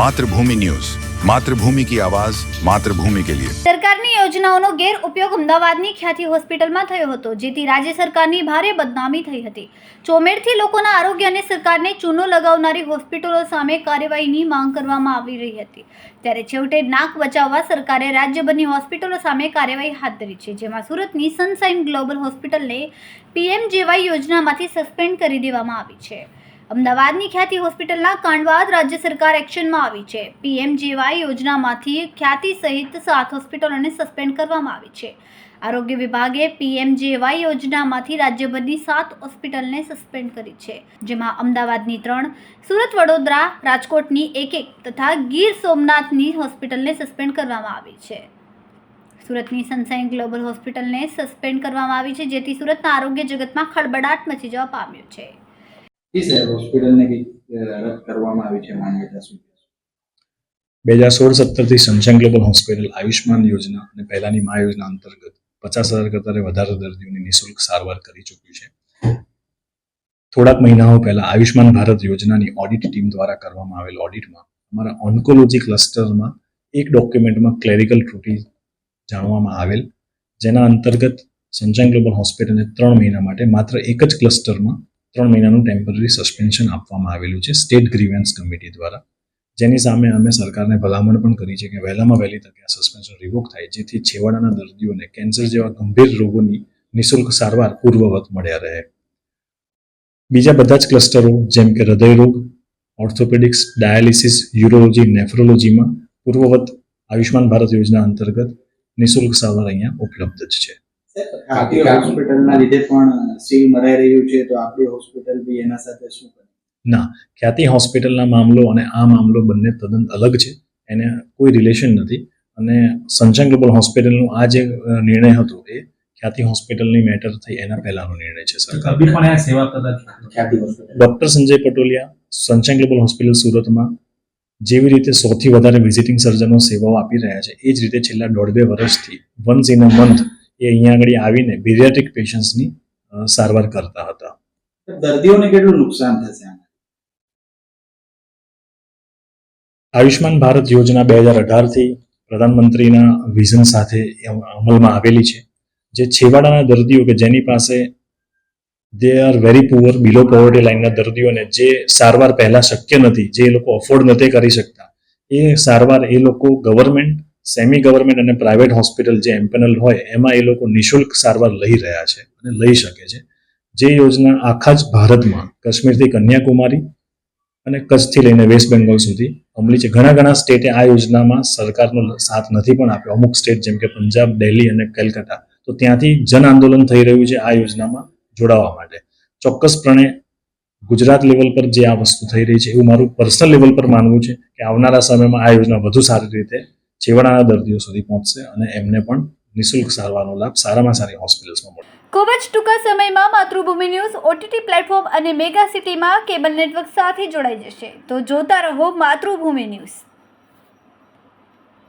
Mathrubhumi news. Mathrubhumi કી આવાજ, માતૃભૂમિ કે લિયે. સરકારની યોજનાઓનો ગેરઉપયોગ અમદાવાદની ખ્યાતિ હોસ્પિટલમાં થયો હતો, જેથી રાજ્ય સરકારની ભારે બદનામી થઈ હતી. ચોમેરથી લોકોના આરોગ્ય અને સરકારને ચૂનો લગાવનારી હોસ્પિટલો સામે કાર્યવાહીની માંગ કરવામાં આવી રહી હતી. ત્યારે છેવટે નાક બચાવવા સરકારે રાજ્યભરની હોસ્પિટલો સામે કાર્યવાહી હાથ ધરી છે, જેમાં સુરતની સનસાઇન ગ્લોબલ હોસ્પિટલને પીએમજેવાય યોજનામાંથી સસ્પેન્ડ કરી દેવામાં આવી છે. અમદાવાદની ખ્યાતિ હોસ્પિટલના કાંડ બાદ રાજ્ય સરકાર એક્શનમાં આવી છે. પીએમજેવાય યોજનામાંથી ખ્યાતિ સહિત સાત હોસ્પિટલોને સસ્પેન્ડ કરવામાં આવી છે. આરોગ્ય વિભાગે પીએમજીવાય યોજનામાંથી રાજ્યભરની સાત હોસ્પિટલને સસ્પેન્ડ કરી છે. જેમાં અમદાવાદની ત્રણ, સુરત, વડોદરા, રાજકોટની એક એક તથા ગીર સોમનાથની હોસ્પિટલને સસ્પેન્ડ કરવામાં આવી છે. સુરતની સનસાઇન ગ્લોબલ હોસ્પિટલને સસ્પેન્ડ કરવામાં આવી છે, જેથી સુરતના આરોગ્ય જગતમાં ખળબડાટ મચી જવા પામ્યો છે. જી હોસ્પિટલને કંઈક રદ કરવામાં આવી છે માન્યતા શું બે હજાર સોળ સત્તરથી સમસંગ ગ્લોબલ હોસ્પિટલ આયુષ્માન યોજના અને પહેલાની મા યોજના અંતર્ગત પચાસ હજાર કરતાં વધારે દર્દીઓની નિઃશુલ્ક સારવાર કરી ચૂક્યું છે. થોડાક મહિનાઓ પહેલા આયુષ્માન ભારત યોજનાની ઓડિટ ટીમ દ્વારા કરવામાં આવેલ ઓડિટમાં અમારા ઓન્કોલોજી ક્લસ્ટરમાં એક ડોક્યુમેન્ટમાં ક્લેરિકલ ત્રુટિ જાણવામાં આવેલ, જેના અંતર્ગત સનશાઇન ગ્લોબલ હોસ્પિટલને ત્રણ મહિના માટે માત્ર એક જ ક્લસ્ટરમાં ત્રણ મહિનાનું ટેમ્પરરી સસ્પેન્શન આપવામાં આવેલું છે સ્ટેટ ગ્રીવન્સ કમિટી દ્વારા. જેની સામે અમે સરકારને ભલામણ પણ કરી છે કે વહેલામાં વહેલી તકે આ સસ્પેન્શન રિવોક થાય, જેથી છેવાડાના દર્દીઓને કેન્સર જેવા ગંભીર રોગોની નિઃશુલ્ક સારવાર પૂર્વવત મળ્યા રહે. બીજા બધા જ ક્લસ્ટરો જેમ કે હૃદયરોગ ઓર્થોપેડિક્સ ડાયાલિસિસ યુરોલોજી નેફ્રોલોજીમાં પૂર્વવત આયુષ્માન ભારત યોજના અંતર્ગત નિઃશુલ્ક સારવાર અહીંયા ઉપલબ્ધ જ છે. હોસ્પિટલના લીધે પણ સીલ મરાઈ રહ્યું છે તો આપણી હોસ્પિટલ બી એના સાથે શું કરે? ખ્યાતિ હોસ્પિટલના મામલો અને આ મામલો બંને તદ્દન અલગ છે એને કોઈ રિલેશન નથી. અને સંચન ગ્લોબલ હોસ્પિટલનો આ જે નિર્ણય હતો એ ખ્યાતિ હોસ્પિટલની મેટર થઈ એના પહેલાનો નિર્ણય છે સરકાર પણ આ સેવા કદાચ ખ્યાતિ ડોક્ટર સંજય પટોલિયા સંચન ગ્લોબલ હોસ્પિટલ સુરતમાં જેવી રીતે સૌથી વધારે વિઝિટિંગ સર્જનો સેવાઓ આપી રહ્યા છે એ જ રીતે છેલ્લા દોઢ બે વર્ષથી વન્સ ઇન અ મંથ એ અહીંયા આગળ આવીને બિરિયાટિક પેશન્ટ્સની સારવાર કરતા હતા. દર્દીઓને કેટલું નુકસાન થશે આયુષ્માન ભારત યોજના બે હજાર અઢારથી પ્રધાનમંત્રીના વિઝન સાથે અમલમાં આવેલી છે. જે છેવાડાના દર્દીઓ કે જેની પાસે they are very poor below poverty લાઇનના દર્દીઓને જે સારવાર પહેલા શક્ય નથી જે એ લોકો અફોર્ડ નથી કરી શકતા એ સારવાર એ લોકો ગવર્મેન્ટ સેમી ગવર્મેન્ટ અને પ્રાઇવેટ હોસ્પિટલ જે એમ્પેનલ હોય, એમાં એ લોકો નિઃશુલ્ક સારવાર લઈ રહ્યા છે અને લઈ શકે છે. જે યોજના આખા જ ભારતમાં કાશ્મીરથી કન્યાકુમારી અને કચ્છથી લઈને વેસ્ટ બેંગોલ સુધી અમલી છે. ઘણા ઘણા સ્ટેટે આ યોજનામાં સરકારનો સાથ નથી પણ આપ્યો. અમુક સ્ટેટ જેમ કે પંજાબ દિલ્હી અને કલકત્તા તો ત્યાંથી જન આંદોલન થઈ રહ્યું છે આ યોજનામાં જોડાવા માટે. ચોક્કસપણે ગુજરાત લેવલ પર જે આ વસ્તુ થઈ રહી છે એવું મારું પર્સનલ લેવલ પર માનવું છે કે આવનારા સમયમાં આ યોજના વધુ સારી રીતે છેવાડાના દર્દીઓ સુધી પહોંચશે અને એમને પણ નિઃશુલ્ક સારવારનો લાભ સારામાં સારી હોસ્પિટલ્સમાં મળશે ખૂબ જ ટૂંકા સમયમાં માતૃભૂમિ ન્યૂઝ ઓટીટી પ્લેટફોર્મ અને મેગા સિટીમાં કેબલ નેટવર્ક સાથે જોડાઈ જશે. તો જોતા રહો માતૃભૂમિ ન્યૂઝ.